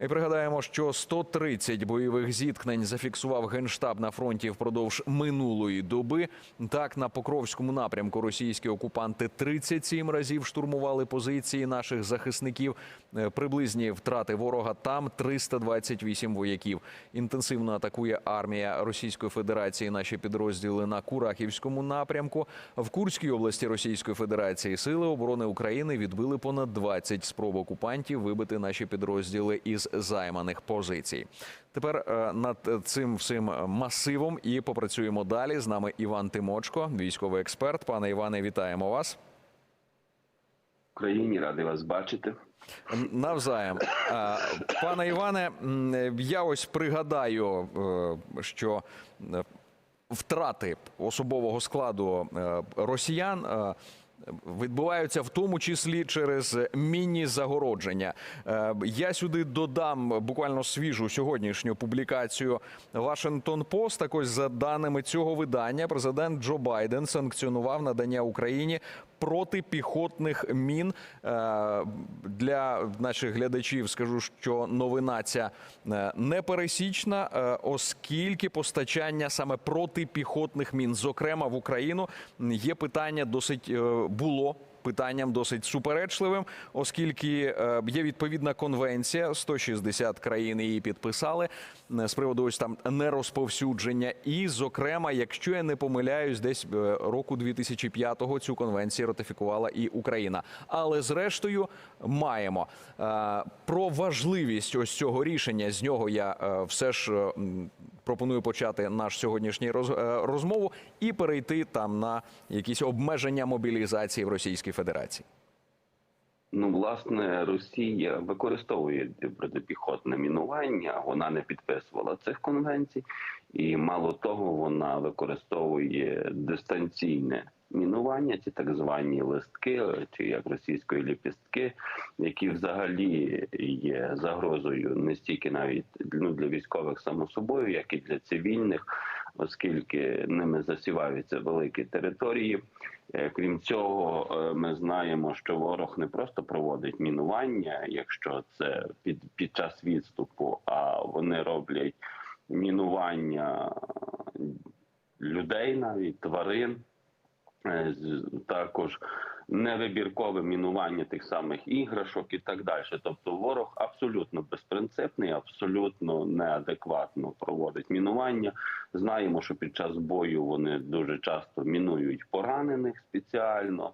І пригадаємо, що 130 бойових зіткнень зафіксував генштаб на фронті впродовж минулої доби. Так, на Покровському напрямку російські окупанти 37 разів штурмували позиції наших захисників. Е, Приблизні втрати ворога там 328 вояків. Інтенсивно атакує армія Російської Федерації. Наші підрозділи на Курахівському напрямку. В Курській області Російської Федерації сили оборони України відбили понад 20 спроб окупантів вибити наші підрозділи із займаних позицій. Тепер е, над цим всім масивом і попрацюємо далі. З нами Іван Тимочко, військовий експерт. Пане Іване, вітаємо вас. Україні радий вас бачити. Навзаєм. Е, Пане Іване, я ось пригадаю, е, що втрати особового складу росіян. Відбуваються в тому числі через мінні загородження. Е, Я сюди додам буквально свіжу сьогоднішню публікацію Вашингтон Пост. Так ось за даними цього видання, президент Джо Байден санкціонував надання Україні протипіхотних мін Е, для наших глядачів. Скажу, що новина ця е, непересічна, е, оскільки постачання саме протипіхотних мін, зокрема в Україну, є питання досить було. Питанням досить суперечливим, оскільки е, є відповідна конвенція, 160 країн її підписали е, з приводу ось там нерозповсюдження. І, зокрема, якщо я не помиляюсь, десь е, року 2005-го цю конвенцію ратифікувала і Україна. Але зрештою маємо про важливість ось цього рішення. З нього я все ж пропоную почати наш сьогоднішній роз, е, розмову і перейти там на якісь обмеження мобілізації в Російській Федерації. Ну, власне, Росія використовує протипіхотне мінування. Вона не підписувала цих конвенцій, і мало того, вона використовує дистанційне мінування, ці так звані листки, чи як російської ліпістки, які взагалі є загрозою не стільки навіть ну, для військових само собою, як і для цивільних, оскільки ними засіваються великі території. Е, Крім цього, е, ми знаємо, що ворог не просто проводить мінування, якщо це під, під час відступу, а вони роблять мінування людей, навіть тварин, також невибіркове мінування тих самих іграшок і так далі. Тобто, ворог абсолютно безпринципний, абсолютно неадекватно проводить мінування. Знаємо, що під час бою вони дуже часто мінують поранених спеціально.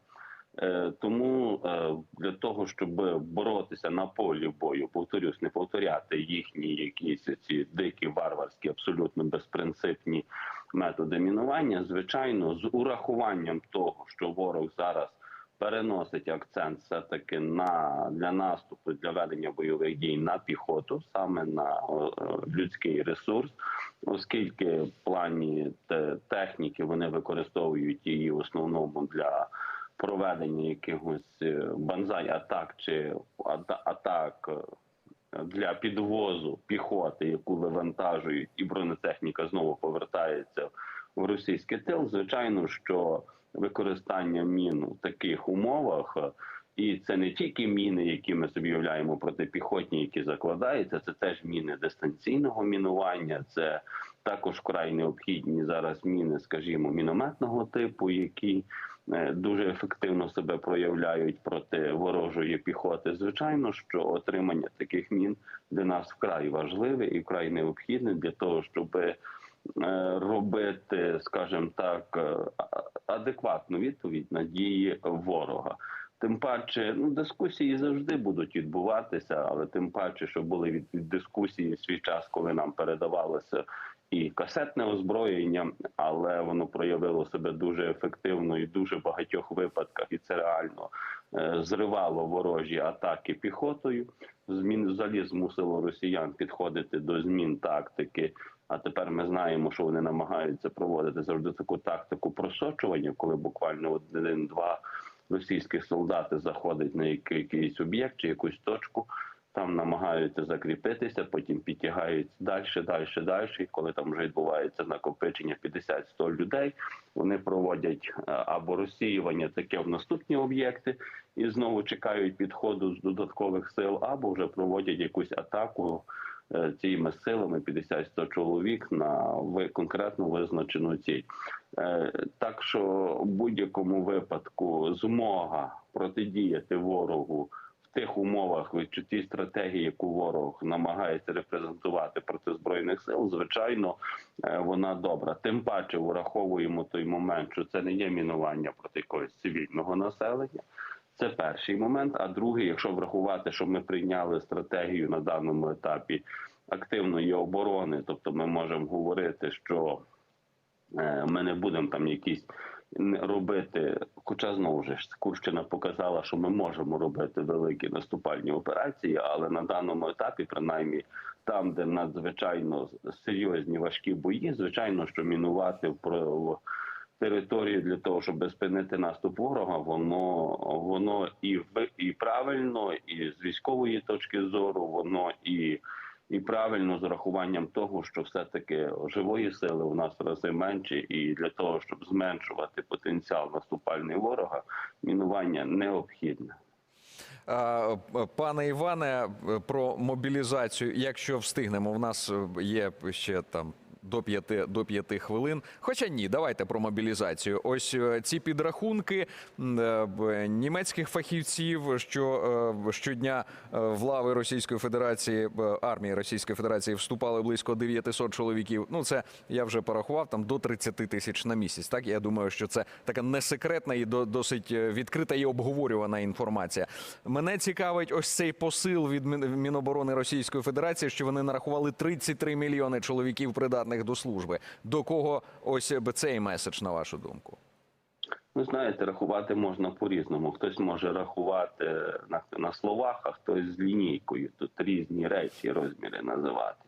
Е, Тому е, для того, щоб боротися на полі бою, повторюсь, не повторяти їхні якісь ці дикі, варварські, абсолютно безпринципні методи мінування, звичайно, з урахуванням того, що ворог зараз переносить акцент все таки на для наступу для ведення бойових дій на піхоту, саме на людський ресурс, оскільки в плані те- техніки вони використовують її в основному для проведення якихось е, банзай атак чи ата- атак для підвозу піхоти, яку вивантажують, і бронетехніка знову повертається в російський тил. Звичайно, що використання мін в таких умовах. е, І це не тільки міни, які ми собі уявляємо протипіхотні, які закладаються, це теж міни дистанційного мінування, це також вкрай необхідні зараз міни, скажімо, мінометного типу, які дуже ефективно себе проявляють проти ворожої піхоти. Звичайно, що отримання таких мін для нас вкрай важливе і вкрай необхідне для того, щоб е, робити, скажімо так, е, адекватну відповідь на дії ворога. Тим паче, ну дискусії завжди будуть відбуватися, але тим паче, що були від дискусії свій час, коли нам передавалося і касетне озброєння, але воно проявило себе дуже ефективно і дуже багатьох випадках, і це реально е, зривало ворожі атаки піхотою. Змін взагалі змусило росіян підходити до змін тактики. А тепер ми знаємо, що вони намагаються проводити завжди таку тактику просочування, коли буквально один-два російські солдати заходять на якийсь об'єкт чи якусь точку. Там намагаються закріпитися, потім підтягаються далі, далі, далі. І коли там вже відбувається накопичення 50-100 людей, вони проводять е, або розсіювання таке в наступні об'єкти і знову чекають підходу з додаткових сил, або вже проводять якусь атаку е, цими силами 50-100 чоловік на конкретно визначену ціль. Е, Так що в будь-якому випадку змога протидіяти ворогу тих умовах, в тій стратегії, яку ворог намагається репрезентувати проти збройних сил, звичайно, е, вона добра. Тим паче враховуємо той момент, що це не є мінування проти якогось цивільного населення. Це перший момент. А другий, якщо врахувати, що ми прийняли стратегію на даному етапі активної оборони, тобто ми можемо говорити, що е, ми не будемо там якісь робити. Хоча знову ж Курщина показала, що ми можемо робити великі наступальні операції, але на даному етапі, принаймні там, де надзвичайно серйозні важкі бої, звичайно, що мінувати в територію для того, щоб спинити наступ ворога, воно воно і в і правильно, і з військової точки зору, воно і. І правильно з урахуванням того, що все-таки живої сили у нас в рази менше, і для того, щоб зменшувати потенціал наступальний ворога, мінування необхідне. Пане Іване, про мобілізацію, якщо встигнемо, в нас є ще там. До п'яти до п'яти хвилин. Хоча ні, давайте про мобілізацію. Ось е, ці підрахунки е, німецьких фахівців, що е, щодня в лави Російської Федерації армії Російської Федерації вступали близько 900 чоловіків. Ну це я вже порахував там до 30 тисяч на місяць. Так я думаю, що це така несекретна і до- досить відкрита і обговорювана інформація. Мене цікавить ось цей посил від Мін- Міноборони Російської Федерації, що вони нарахували 33 мільйони чоловіків придатних до служби. До кого ось би цей меседж, на вашу думку? Ви знаєте, рахувати можна по-різному. Хтось може рахувати на, на словах, а хтось з лінійкою. Тут різні речі, розміри називати.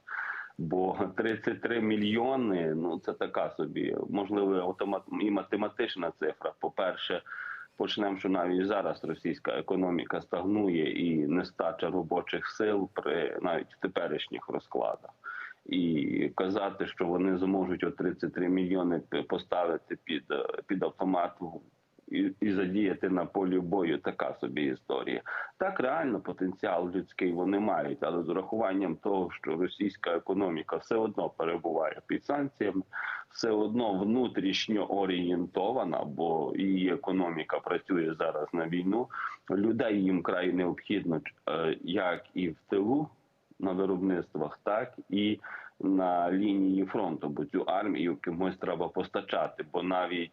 Бо 33 мільйони ну це така собі, можливо, автомат і математична цифра. По-перше, почнемо, що навіть зараз російська економіка стагнує і нестача робочих сил при навіть теперішніх розкладах. І казати, що вони зможуть о 33 мільйони поставити під, під автомат і, і задіяти на полі бою, така собі історія. Так реально потенціал людський вони мають, але з урахуванням того, що російська економіка все одно перебуває під санкціями, все одно внутрішньо орієнтована, бо її економіка працює зараз на війну. Людей їм край необхідно, е, як і в тилу на виробництвах, так і на лінії фронту, бо цю армію кимось треба постачати, бо навіть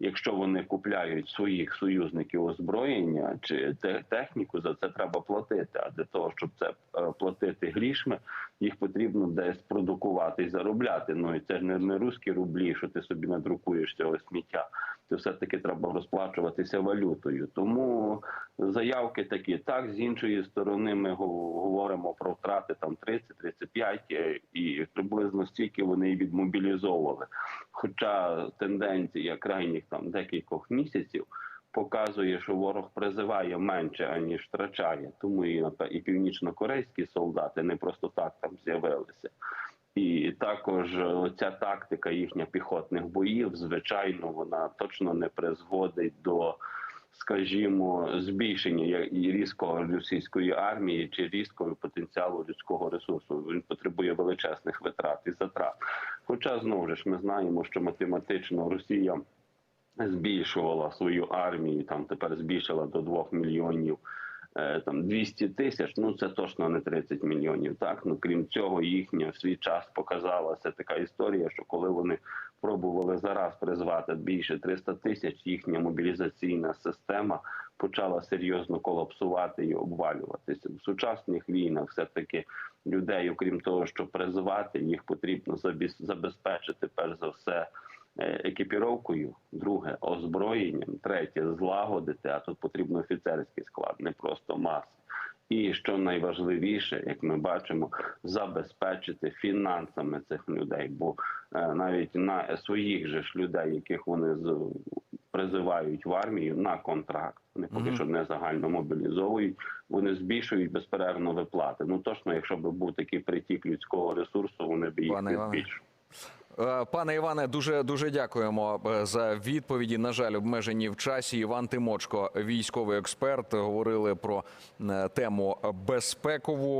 якщо вони купляють своїх союзників озброєння чи те- техніку, за це треба платити. А для того, щоб це е, платити грішми, їх потрібно десь продукувати і заробляти. Ну і це ж не, не русські рублі, що ти собі надрукуєш цього сміття. Це все таки треба розплачуватися валютою. Тому заявки такі. Так, з іншої сторони, ми го- говоримо про втрати там 30-35 е, і приблизно стільки вони відмобілізовували. Хоча тенденція крайніх там декількох місяців показує, що ворог призиває менше аніж втрачає. Тому і і північно-корейські солдати не просто так там з'явилися. І також е, ця тактика їхня піхотних боїв, звичайно, вона точно не призводить до, скажімо, збільшення і різкого російської армії чи різкого потенціалу людського ресурсу. Він потребує величезних витрат і затрат. Хоча знову ж ми знаємо, що математично Росія збільшувала свою армію, там тепер збільшила до 2 мільйонів. е, Там 200 тисяч, ну це точно не 30 мільйонів. Так ну крім цього, їхня в свій час показалася така історія, що коли вони пробували зараз призвати більше 300 тисяч, їхня мобілізаційна система почала серйозно колапсувати і обвалюватися. В сучасних війнах все таки людей, окрім того, що призивати, їх потрібно забезпечити перш за все екіпіровкою, друге озброєнням, третє злагодити. А тут потрібно офіцерський склад, не просто маси. І що найважливіше, як ми бачимо, забезпечити фінансами цих людей, бо е, навіть на своїх же ж людей, яких вони з призивають в армію на контракт. Вони поки Мгм. що не загально мобілізовують. Вони збільшують безперервно виплати. Ну точно, якщо б був такий притік людського ресурсу, вони б їх збільшували. Е, Пане Іване, дуже дуже дякуємо е, за відповіді. На жаль, обмежені в часі. Іван Тимочко, військовий експерт, говорили про е, тему безпекову.